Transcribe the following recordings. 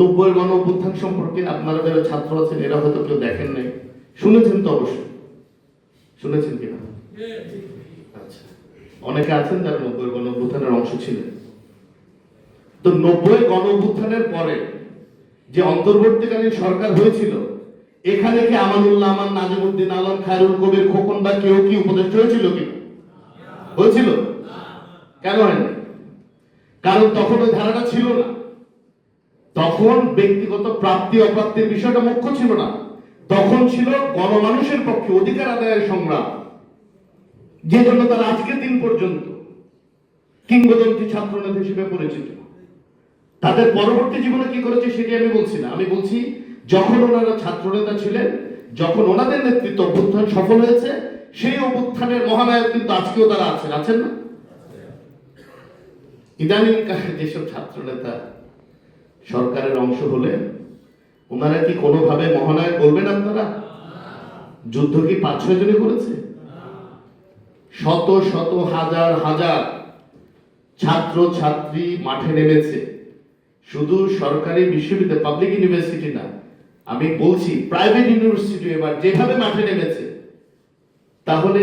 নব্বই গণ অভ্যুত্থান সম্পর্কে আপনারা যারা ছাত্র আছেন, এরা হয়তো কেউ দেখেন নাই। শুনেছেন তো অবশ্যই। শুনেছেন কিনা? আচ্ছা। অনেকে আছেন যারা নব্বই গণ অভ্যুত্থানের অংশ ছিলেন। তো নব্বই গণ অভ্যুত্থানের পরে যে অন্তর্বর্তীকালীন সরকার হয়েছিল, এখানে কি আমানুল্লাহ আমান, নাজিমুদ্দিন আলম, খায়রুল কবির, খোকন বা কেউ কি উপদেষ্টা হয়েছিল কি হয়েছিল? কেন হয়নি? কারণ তখন ওই ধারাটা ছিল না। তখন ব্যক্তিগত প্রাপ্তি অপ্রাপ্তির বিষয়টা মুখ্য ছিল না। তখন ছিল গণমানুষের পক্ষে অধিকার আদায়ের সংগ্রাম। যে জন্য তারা আজকের দিন পর্যন্ত কিংবদন্তি ছাত্রনেতা হিসেবে পরিচিত। তাদের পরবর্তী জীবনে কি করেছে সেটি আমি বলছি না। আমি বলছি, যখন ওনারা ছাত্রনেতা ছিলেন, যখন ওনাদের নেতৃত্ব অভ্যুত্থান সফল হয়েছে, সেই অভ্যুত্থানের মহানায়ক কিন্তু আজকেও তারা আছেন। আছেন না? ইদানিং কালে যেসব ছাত্রনেতা সরকারের অংশ হলে ওনারা কি কোনোভাবে মহানায়ক বলবেন আপনারা? যুদ্ধ কি পাঁচ ছয় জনে করেছে? শত শত হাজার হাজার ছাত্র ছাত্রী মাঠে নেমেছে। শুধু সরকারি বিশ্ববিদ্যালয় পাবলিক ইউনিভার্সিটি না, আমি বলছি প্রাইভেট ইউনিভার্সিটি এবার যেভাবে মাঠে নেমেছে, তাহলে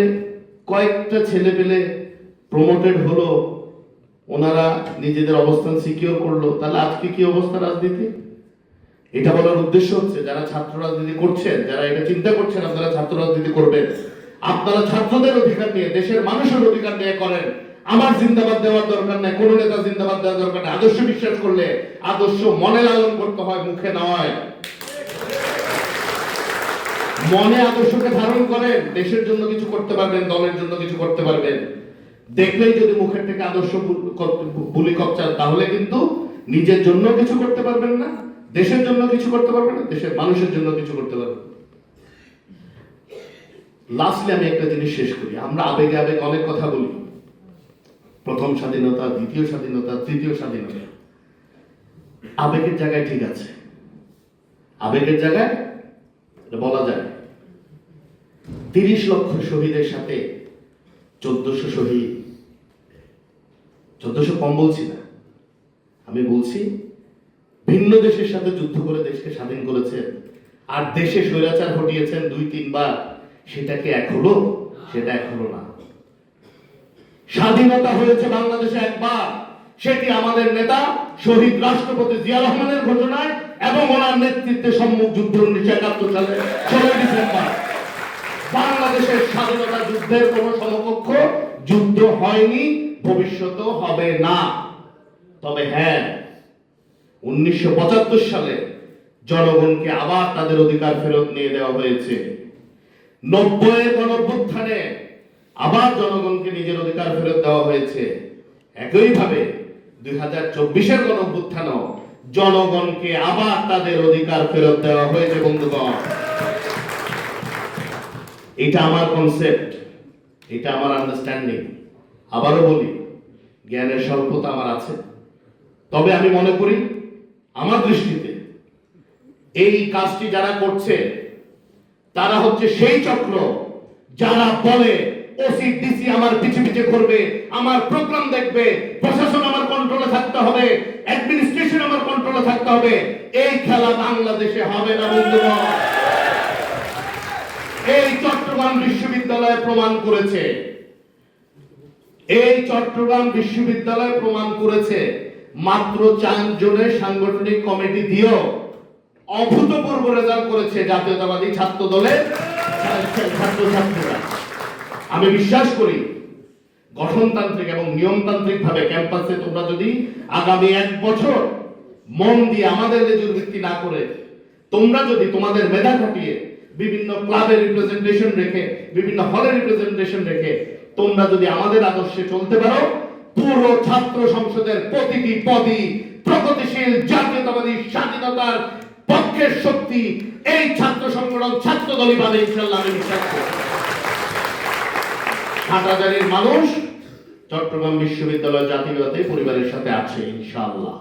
কয়েকটা ছেলে পেলে প্রমোটেড হলো ওনারা নিজেদের অবস্থান সিকিউর করল, তাহলে আজকে কি অবস্থা রাজনীতি? এটা বলার উদ্দেশ্য হচ্ছে, যারা ছাত্র রাজনীতি করছেন, যারা এটা চিন্তা করছেন, আপনারা ছাত্র রাজনীতি করবেন। আপনারা ছাত্রদের অধিকার নিয়ে, দেশের মানুষের অধিকার নিয়ে করেন। আমার জিন্দাবাদ দেওয়ার দরকার নাই, কোন নেতা জিন্দাবাদ দেওয়ার দরকার নেই। আদর্শ বিশ্বাস করলে আদর্শ মনে লালন করতে হয়, মুখে নয় মনে আদর্শকে ধারণ করেন, দেশের জন্য কিছু করতে পারবেন, দলের জন্য কিছু করতে পারবেন। দেখলেই যদি মুখের থেকে আদর্শ বুলি কপচান তাহলে কিন্তু নিজের জন্য কিছু করতে পারবেন না, দেশের জন্য কিছু করতে পারবেন না, দেশের মানুষের জন্য কিছু করতে পারবেন লাস্টলি আমি একটা জিনিস শেষ করি। আমরা আবেগে আবেগ অনেক কথা বলি। প্রথম স্বাধীনতা, দ্বিতীয় স্বাধীনতা, তৃতীয় স্বাধীনতা। আবেগের জায়গায় ঠিক আছে। আবেগের জায়গায় বলা যায়। তিরিশ লক্ষ শহীদের সাথে চোদ্দশো শহীদ চোদ্দশো কম বলছি না। আমি বলছি, ভিন্ন দেশের সাথে যুদ্ধ করে দেশকে স্বাধীন করেছেন, আর দেশে স্বৈরাচার ঘটিয়েছেন দুই, তিনবার, সেটা কি এক হলো? সেটা এক হলো না। স্বাধীনতা হয়েছে বাংলাদেশে একবার। সেটি আমাদের নেতা শহীদ রাষ্ট্রপতি জিয়া রহমানের ঘোষণায় এবং ওনার নেতৃত্বে সম্মুখ যুদ্ধ উনিশশো একাত্তর সালে, ষোলোই ডিসেম্বর। বাংলাদেশের স্বাধীনতা যুদ্ধের কোন সমকক্ষ যুদ্ধ হয়নি, ভবিষ্যতেও হবে না। তবে হ্যাঁ উনিশশো পঁচাত্তর সালে জনগণকে আবার তাদের অধিকার ফেরত নিয়ে দেওয়া হয়েছে। নব্বই গণভ্যুত্থানে আবার জনগণকে নিজের অধিকার ফেরত দেওয়া হয়েছে। একইভাবে দুই হাজার চব্বিশের গণভ্যুত্থানও জনগণকে আবার তাদের অধিকার ফেরত দেওয়া হয়েছে, বন্ধুগণ। এটা আমার কনসেপ্ট এটা আমার আন্ডারস্ট্যান্ডিং আবারও বলি, জ্ঞানের স্বল্পতা আমার আছে। তবে আমি মনে করি, আমার দৃষ্টিতে এই কাজটি যারা করছে, তারা হচ্ছে সেই চক্র যারা বলে ওসি ডিসি আমার পিছে পিছে করবে আমার প্রোগ্রাম দেখবে, প্রশাসন আমার কন্ট্রোলে থাকতে হবে অ্যাডমিনিস্ট্রেশন আমার কন্ট্রোলে থাকতে হবে। এই খেলা বাংলাদেশে হবে না, বন্ধুগণ। এই চট্টগ্রাম বিশ্ববিদ্যালয় প্রমাণ করেছে। এই চট্টগ্রাম বিশ্ববিদ্যালয় প্রমাণ করেছে। মাত্র চার জনের সাংগঠনিক কমিটি দিয়েও অভূতপূর্ব রেজাল্ট করেছে জাতীয়তাবাদী ছাত্র দলের ছাত্র আমি বিশ্বাস করি, গঠনতান্ত্রিক এবং নিয়মতান্ত্রিক ভাবে ক্যাম্পাসে তোমরা যদি আগামী এক বছর মন দিয়ে আমাদের লেজুর ভিত্তি না করে, তোমরা যদি তোমাদের মেধা খাটিয়ে বিভিন্ন ক্লাবের রিপ্রেজেন্টেশন রেখে, বিভিন্ন হলের রিপ্রেজেন্টেশন রেখে তোমরা যদি আমাদের আদর্শে চলতে পারো, পুরো ছাত্র সংসদের প্রতিটি পদই প্রগতিশীল, জাতীয়তাবাদী, স্বাধীনতার পক্ষের শক্তি। এই ছাত্র সংগঠন, ছাত্র দলই পাবে ইনশাল্লাহ আমি বিশ্বাস করি। হাটাজারির মানুষ চট্টগ্রাম বিশ্ববিদ্যালয় জাতীয়তাতে পরিবারের সাথে আছে, ইনশাআল্লাহ।